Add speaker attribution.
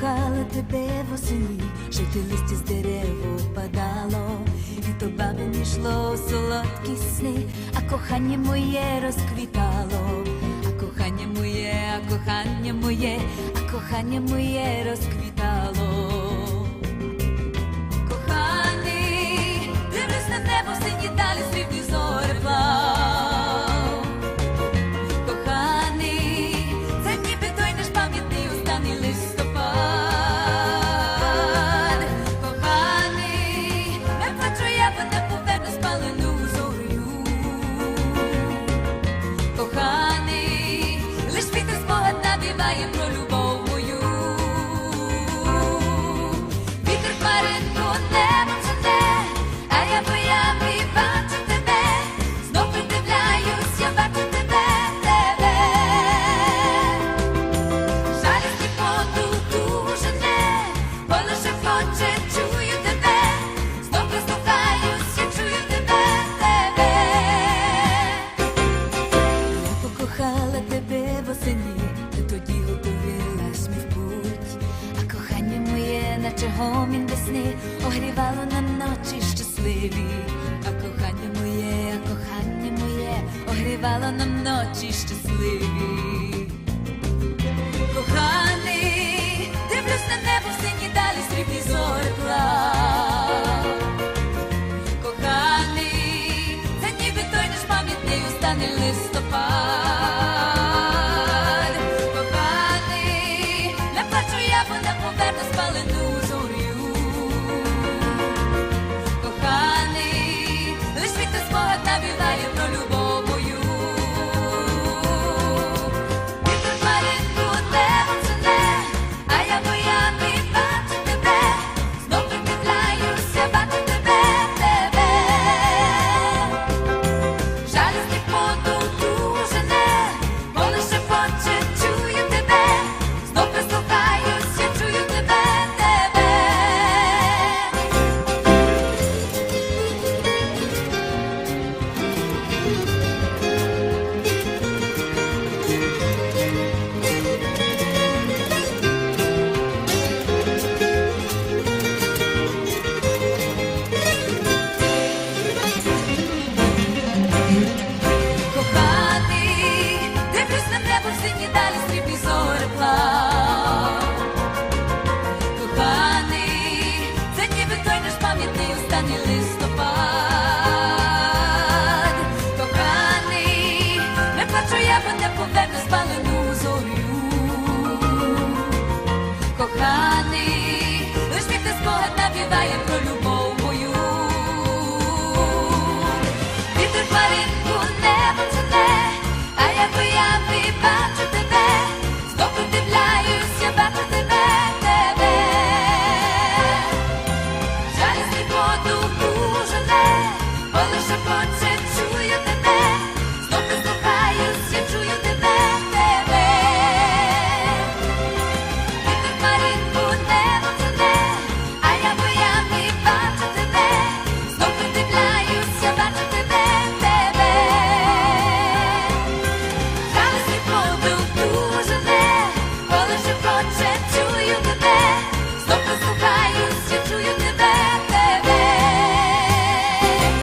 Speaker 1: тебе восені, жити листя з дерев опадало, і то бабині йшло солодкі сни, а кохання моє розквітало, а кохання моє, а кохання моє, а кохання моє розквітало. Весни, огрівало нам ночі щасливі, а кохання моє, а кохання моє, огрівало нам ночі щасливі. Коханий, дивлюсь на небо в сині далі срібні зорепла. Коханий, це ніби той наш пам'ятний останній листопад. не плачу, я бо не повернусь палену.